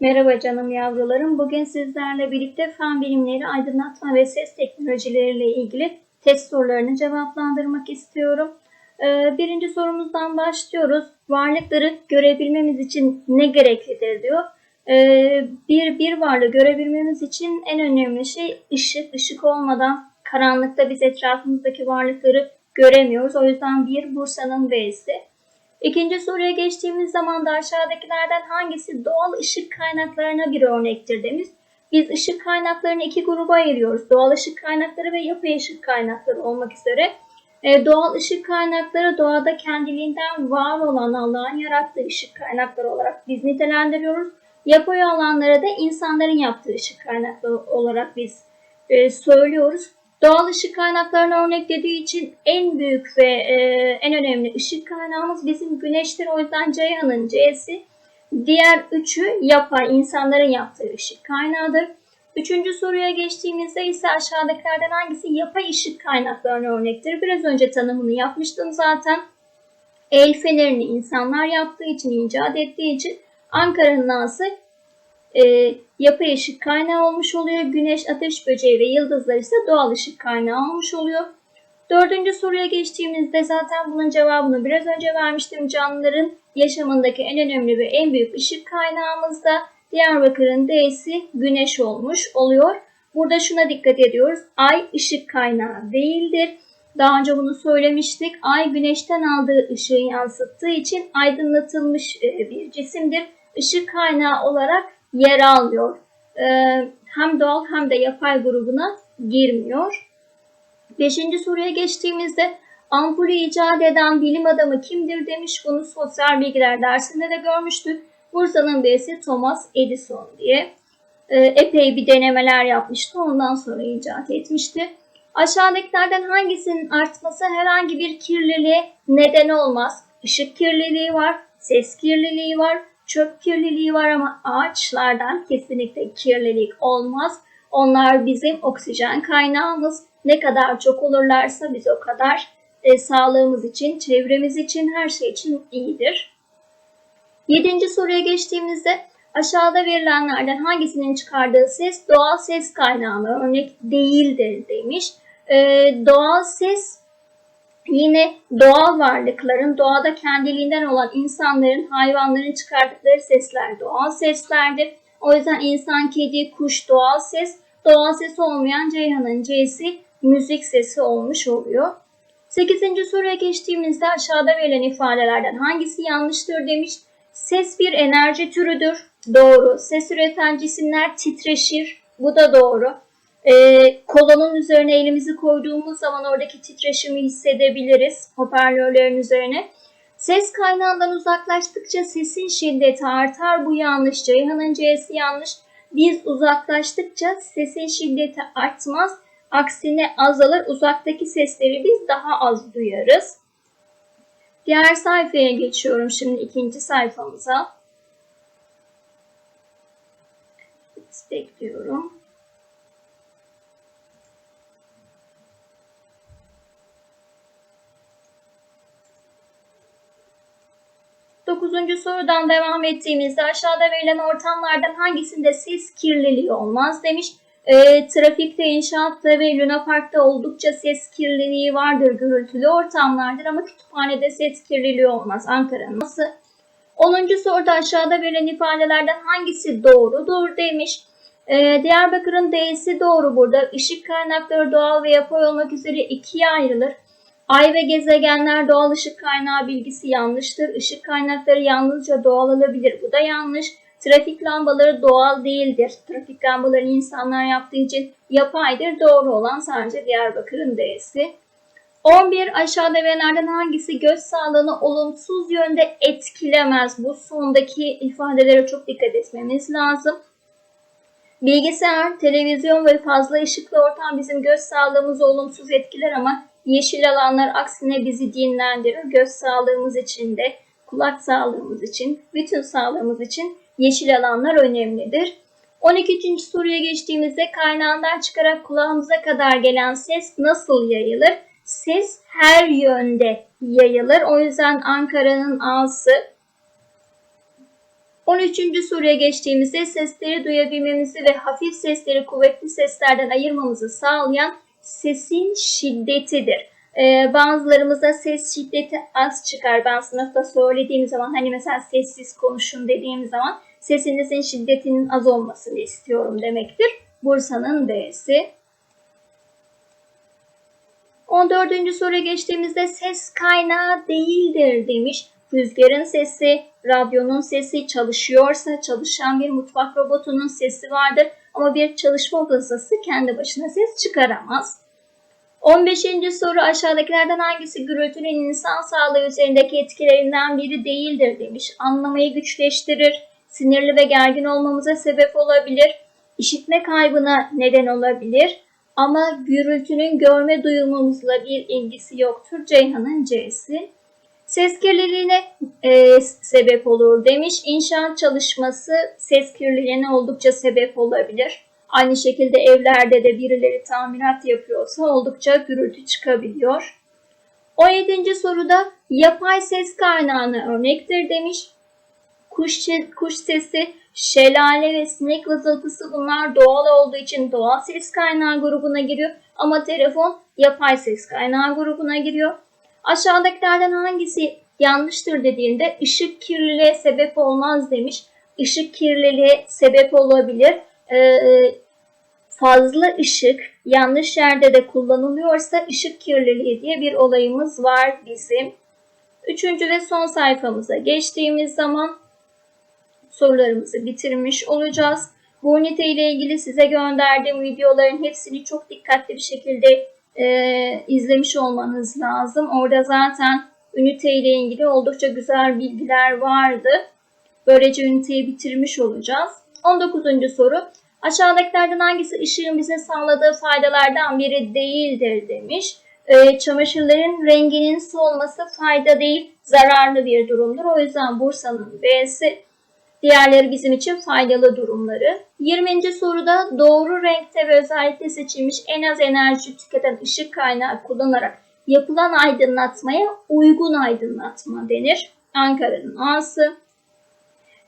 Merhaba canım yavrularım. Bugün sizlerle birlikte fen bilimleri, aydınlatma ve ses teknolojileriyle ilgili test sorularını cevaplandırmak istiyorum. Ee, birinci sorumuzdan başlıyoruz. Varlıkları görebilmemiz için ne gereklidir diyor. Ee, bir, bir varlığı görebilmemiz için en önemli şey ışık. Işık olmadan karanlıkta biz etrafımızdaki varlıkları göremiyoruz. O yüzden bir Bursa'nın B'si. İkinci soruya geçtiğimiz zaman da aşağıdakilerden hangisi doğal ışık kaynaklarına bir örnektir demiş. Biz ışık kaynaklarını iki gruba ayırıyoruz. Doğal ışık kaynakları ve yapay ışık kaynakları olmak üzere. Ee, doğal ışık kaynakları doğada kendiliğinden var olan Allah'ın yarattığı ışık kaynakları olarak biz nitelendiriyoruz. Yapay alanlara da insanların yaptığı ışık kaynakları olarak biz e, söylüyoruz. Doğal ışık kaynaklarına örnek dediği için en büyük ve e, en önemli ışık kaynağımız bizim güneştir. O yüzden Ceyhan'ın C'si. Diğer üçü yapay, insanların yaptığı ışık kaynağıdır. Üçüncü soruya geçtiğimizde ise aşağıdakilerden hangisi yapay ışık kaynaklarına örnektir? Biraz önce tanımını yapmıştım zaten. El fenerini insanlar yaptığı için, icat ettiği için Ankara'nın Nası e, yapay ışık kaynağı olmuş oluyor. Güneş, ateş böceği ve yıldızlar ise doğal ışık kaynağı olmuş oluyor. Dördüncü soruya geçtiğimizde zaten bunun cevabını biraz önce vermiştim. Canlıların yaşamındaki en önemli ve en büyük ışık kaynağımız da Diyarbakır'ın D'si güneş olmuş oluyor. Burada şuna dikkat ediyoruz. Ay ışık kaynağı değildir. Daha önce bunu söylemiştik. Ay güneşten aldığı ışığı yansıttığı için aydınlatılmış bir cisimdir. Işık kaynağı olarak yer alıyor. Ee, hem doğal hem de yapay grubuna girmiyor. Beşinci soruya geçtiğimizde ampulü icat eden bilim adamı kimdir demiş. Bunu sosyal bilgiler dersinde de görmüştük. Bursa'nın B'si Thomas Edison diye. Ee, epey bir denemeler yapmıştı. Ondan sonra icat etmişti. Aşağıdakilerden hangisinin artması herhangi bir kirliliğe neden olmaz? Işık kirliliği var, ses kirliliği var, çöp kirliliği var ama ağaçlardan kesinlikle kirlilik olmaz. Onlar bizim oksijen kaynağımız. Ne kadar çok olurlarsa biz o kadar e, sağlığımız için, çevremiz için, her şey için iyidir. Yedinci soruya geçtiğimizde aşağıda verilenlerden hangisinin çıkardığı ses doğal ses kaynağına örnek değildir demiş. E, doğal ses Yine doğal varlıkların, doğada kendiliğinden olan insanların, hayvanların çıkardıkları sesler doğal seslerdir. O yüzden insan, kedi, kuş doğal ses, doğal ses olmayan Ceyhan'ın C'si müzik sesi olmuş oluyor. 8. soruya geçtiğimizde aşağıda verilen ifadelerden hangisi yanlıştır demiş. Ses bir enerji türüdür. Doğru. Ses üreten cisimler titreşir. Bu da doğru. Ee, kolonun üzerine elimizi koyduğumuz zaman oradaki titreşimi hissedebiliriz hoparlörlerin üzerine. Ses kaynağından uzaklaştıkça sesin şiddeti artar. Bu yanlış. Ceyhan'ın C'si yanlış. Biz uzaklaştıkça sesin şiddeti artmaz. Aksine azalır. Uzaktaki sesleri biz daha az duyarız. Diğer sayfaya geçiyorum şimdi ikinci sayfamıza. Bekliyorum. Dokuzuncu sorudan devam ettiğimizde aşağıda verilen ortamlardan hangisinde ses kirliliği olmaz demiş. E, trafikte, inşaatta ve Luna Park'ta oldukça ses kirliliği vardır, gürültülü ortamlardır ama kütüphanede ses kirliliği olmaz. Ankara'nın nasıl? 10. soruda aşağıda verilen ifadelerden hangisi doğrudur demiş. E, Diyarbakır'ın D'si doğru burada. Işık kaynakları doğal ve yapay olmak üzere ikiye ayrılır. Ay ve gezegenler doğal ışık kaynağı bilgisi yanlıştır. Işık kaynakları yalnızca doğal olabilir. Bu da yanlış. Trafik lambaları doğal değildir. Trafik lambaları insanlar yaptığı için yapaydır. Doğru olan sadece Diyarbakır'ın D'si. 11 aşağıda verilenlerden hangisi göz sağlığını olumsuz yönde etkilemez? Bu sondaki ifadelere çok dikkat etmemiz lazım. Bilgisayar, televizyon ve fazla ışıklı ortam bizim göz sağlığımızı olumsuz etkiler ama Yeşil alanlar aksine bizi dinlendirir. Göz sağlığımız için de, kulak sağlığımız için, bütün sağlığımız için yeşil alanlar önemlidir. 12. soruya geçtiğimizde kaynağından çıkarak kulağımıza kadar gelen ses nasıl yayılır? Ses her yönde yayılır. O yüzden Ankara'nın A'sı 13. soruya geçtiğimizde sesleri duyabilmemizi ve hafif sesleri kuvvetli seslerden ayırmamızı sağlayan sesin şiddetidir. Ee, bazılarımızda ses şiddeti az çıkar. Ben sınıfta söylediğim zaman hani mesela sessiz konuşun dediğim zaman sesinizin şiddetinin az olmasını istiyorum demektir. Bursa'nın D'si. 14. soruya geçtiğimizde ses kaynağı değildir demiş. Rüzgarın sesi, radyonun sesi çalışıyorsa çalışan bir mutfak robotunun sesi vardır ama bir çalışma odası kendi başına ses çıkaramaz. 15. soru aşağıdakilerden hangisi gürültünün insan sağlığı üzerindeki etkilerinden biri değildir demiş. Anlamayı güçleştirir, sinirli ve gergin olmamıza sebep olabilir, işitme kaybına neden olabilir ama gürültünün görme duyumumuzla bir ilgisi yoktur. Ceyhan'ın C'si. Ses kirliliğine e, sebep olur demiş. İnşaat çalışması ses kirliliğine oldukça sebep olabilir. Aynı şekilde evlerde de birileri tamirat yapıyorsa oldukça gürültü çıkabiliyor. 17. soruda yapay ses kaynağına örnektir demiş. Kuş, kuş sesi, şelale ve sinek vızıltısı bunlar doğal olduğu için doğal ses kaynağı grubuna giriyor. Ama telefon yapay ses kaynağı grubuna giriyor. Aşağıdakilerden hangisi yanlıştır dediğinde ışık kirliliğe sebep olmaz demiş. Işık kirliliğe sebep olabilir. Ee, fazla ışık yanlış yerde de kullanılıyorsa ışık kirliliği diye bir olayımız var bizim. Üçüncü ve son sayfamıza geçtiğimiz zaman sorularımızı bitirmiş olacağız. Bu ünite ile ilgili size gönderdiğim videoların hepsini çok dikkatli bir şekilde e, izlemiş olmanız lazım. Orada zaten ünite ile ilgili oldukça güzel bilgiler vardı. Böylece üniteyi bitirmiş olacağız. 19. soru. Aşağıdakilerden hangisi ışığın bize sağladığı faydalardan biri değildir demiş. E, çamaşırların renginin solması fayda değil, zararlı bir durumdur. O yüzden Bursa'nın B'si Diğerleri bizim için faydalı durumları. 20. soruda doğru renkte ve özellikle seçilmiş en az enerji tüketen ışık kaynağı kullanarak yapılan aydınlatmaya uygun aydınlatma denir. Ankara'nın A'sı.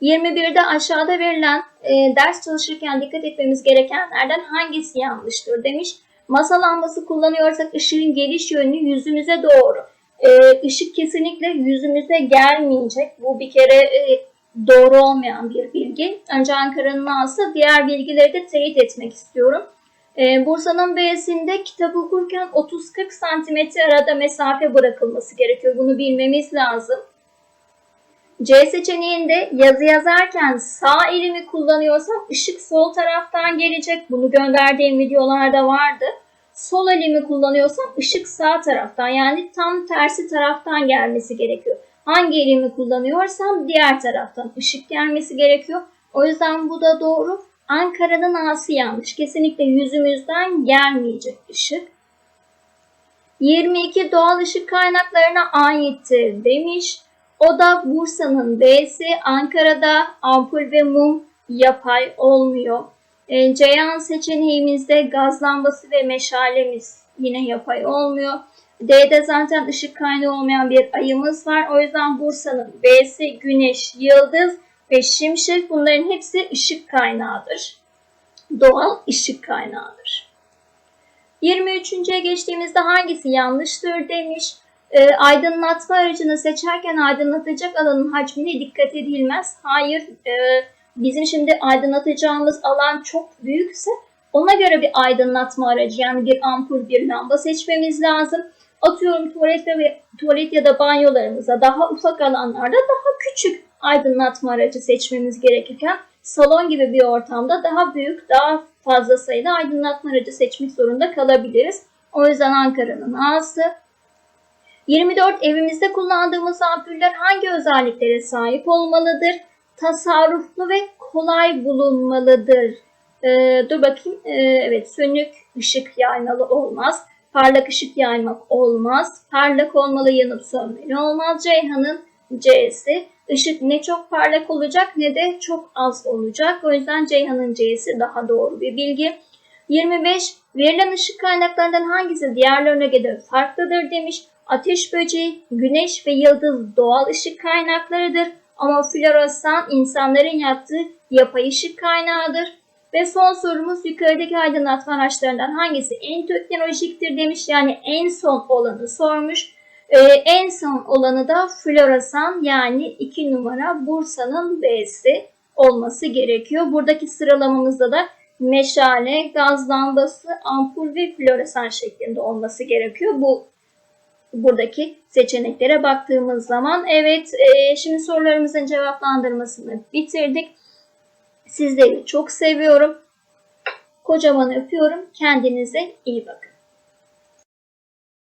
21'de aşağıda verilen e, ders çalışırken dikkat etmemiz gerekenlerden hangisi yanlıştır demiş. Masa lambası kullanıyorsak ışığın geliş yönü yüzümüze doğru. E, ışık kesinlikle yüzümüze gelmeyecek. Bu bir kere e, doğru olmayan bir bilgi. Önce Ankara'nın A'sı diğer bilgileri de teyit etmek istiyorum. Ee, Bursa'nın B'sinde kitap okurken 30-40 santimetre arada mesafe bırakılması gerekiyor. Bunu bilmemiz lazım. C seçeneğinde yazı yazarken sağ elimi kullanıyorsam ışık sol taraftan gelecek. Bunu gönderdiğim videolarda vardı. Sol elimi kullanıyorsam ışık sağ taraftan yani tam tersi taraftan gelmesi gerekiyor hangi elimi kullanıyorsam diğer taraftan ışık gelmesi gerekiyor. O yüzden bu da doğru. Ankara'nın A'sı yanlış. Kesinlikle yüzümüzden gelmeyecek ışık. 22 doğal ışık kaynaklarına aittir demiş. O da Bursa'nın B'si. Ankara'da ampul ve mum yapay olmuyor. E, Ceyhan seçeneğimizde gaz lambası ve meşalemiz yine yapay olmuyor. D'de zaten ışık kaynağı olmayan bir ayımız var. O yüzden Bursa'nın B'si güneş, yıldız ve şimşek bunların hepsi ışık kaynağıdır. Doğal ışık kaynağıdır. 23.ye geçtiğimizde hangisi yanlıştır demiş. E, aydınlatma aracını seçerken aydınlatacak alanın hacmine dikkat edilmez. Hayır, e, bizim şimdi aydınlatacağımız alan çok büyükse ona göre bir aydınlatma aracı yani bir ampul, bir lamba seçmemiz lazım. Atıyorum tuvalette ve tuvalet ya da banyolarımıza daha ufak alanlarda daha küçük aydınlatma aracı seçmemiz gerekirken salon gibi bir ortamda daha büyük, daha fazla sayıda aydınlatma aracı seçmek zorunda kalabiliriz. O yüzden Ankara'nın A'sı. 24 evimizde kullandığımız ampuller hangi özelliklere sahip olmalıdır? Tasarruflu ve kolay bulunmalıdır. Ee, dur bakayım. Ee, evet sönük ışık yaymalı olmaz. Parlak ışık yaymak olmaz. Parlak olmalı yanıp sönmeli olmaz. Ceyhan'ın C'si. Işık ne çok parlak olacak ne de çok az olacak. O yüzden Ceyhan'ın C'si daha doğru bir bilgi. 25. Verilen ışık kaynaklarından hangisi diğerlerine göre farklıdır demiş. Ateş böceği, güneş ve yıldız doğal ışık kaynaklarıdır. Ama floresan insanların yaptığı yapay ışık kaynağıdır. Ve son sorumuz yukarıdaki aydınlatma araçlarından hangisi en teknolojiktir demiş. Yani en son olanı sormuş. Ee, en son olanı da floresan yani 2 numara Bursa'nın B'si olması gerekiyor. Buradaki sıralamamızda da meşale, gaz lambası, ampul ve floresan şeklinde olması gerekiyor. Bu buradaki seçeneklere baktığımız zaman evet e, şimdi sorularımızın cevaplandırmasını bitirdik. Sizleri çok seviyorum. Kocaman öpüyorum. Kendinize iyi bakın.